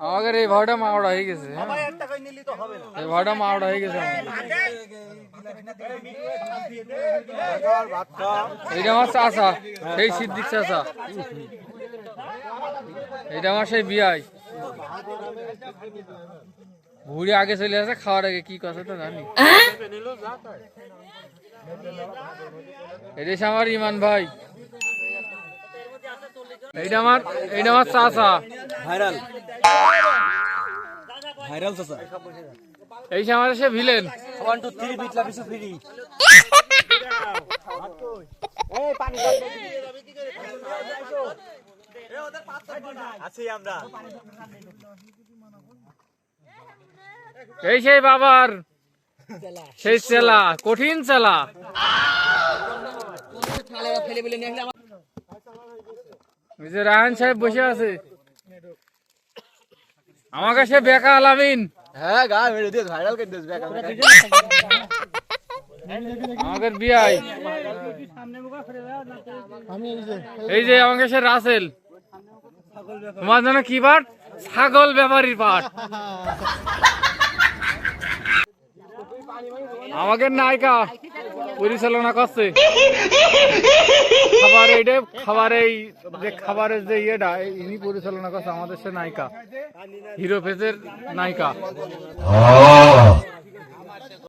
আমাদের এই ভাড়াটা মাওড়া হয়ে গেছে। হ্যাঁ? এই ভাড়াটা মাওড়া হয়ে গেছে। এইটা আমার চাষা সেই সিদ্দিক চাষা এটা আমার সেই বিয়াই ঘুরে আগে চলে আসে খাওয়ার আগে কি কথা তো জানি। এটা হচ্ছে আমার ইমান ভাই। এইটা আমার এইটা আমার চাষা ভাইরাল। ভাইরাল চাচা। এই যে আমাদের সে ভিলেন ওয়ান টু থ্রি বিটলা পিছু ফ্রি। আছি আমরা এই সেই বাবার। সেই চেলা কঠিন চেলা। ওই যে রাহান সাহেব বসে আছে। আমার কাছে বেকা আলামিন। হ্যাঁ গা মেরে দিস ভাইরাল করে দিস ব্যাক আমাদের বিয়াই এই যে আমাকে সে রাসেল। তোমার জন্য কি পাঠ? ছাগল ব্যাপারীর পাঠ। আমাকে নায়িকা। পরিচালনা করছে। খাবার এইটা খাবার এই যে খাবারের যে ইয়েটা ইনি পরিচালনা করছে আমাদের সে নায়িকা। হিরো ফেজের নায়িকা।